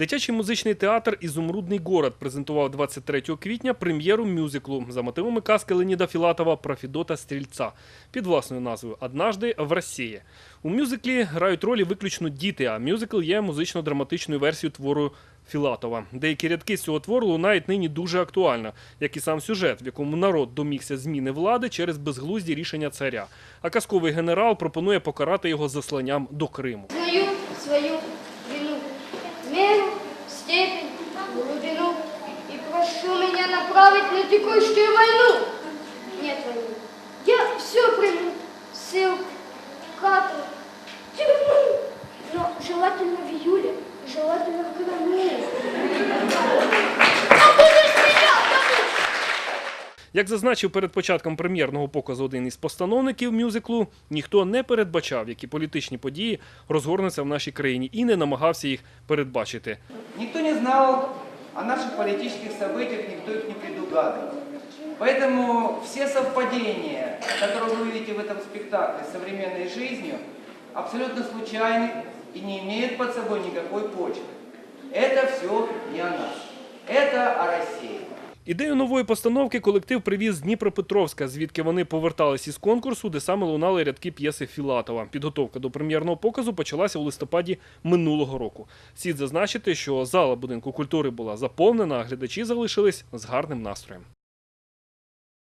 Дитячий музичний театр Ізумрудний город презентував 23 квітня прем'єру мюзиклу за мотивами казки Леніда Філатова про Фідота Стрільця під власною назвою «Однажды в Росії». У мюзиклі грають ролі виключно діти, а мюзикл є музично-драматичною версією твору Філатова. Деякі рядки з цього твору лунають нині дуже актуально, як і сам сюжет, в якому народ домігся зміни влади через безглузді рішення царя. А казковий генерал пропонує покарати його засланням до Криму. Знаю свою вину, меру, степень, глубину и прошу меня направить на текущую войну. Як зазначив перед початком прем'єрного показу один із постановників мюзиклу, ніхто не передбачав, які політичні події розгорнуться в нашій країні, і не намагався їх передбачити. Никто не знал о наших политических событиях, никто их не предугадывал. Поэтому все совпадения, которые вы видите в этом спектакле с современной жизнью, абсолютно случайны и не имеют под собой никакой почвы. Это все не о нас. Это о России. Ідею нової постановки колектив привіз з Дніпропетровська, звідки вони повертались із конкурсу, де саме лунали рядки п'єси Філатова. Підготовка до прем'єрного показу почалася у листопаді минулого року. Слід зазначити, що зала будинку культури була заповнена, а глядачі залишились з гарним настроєм.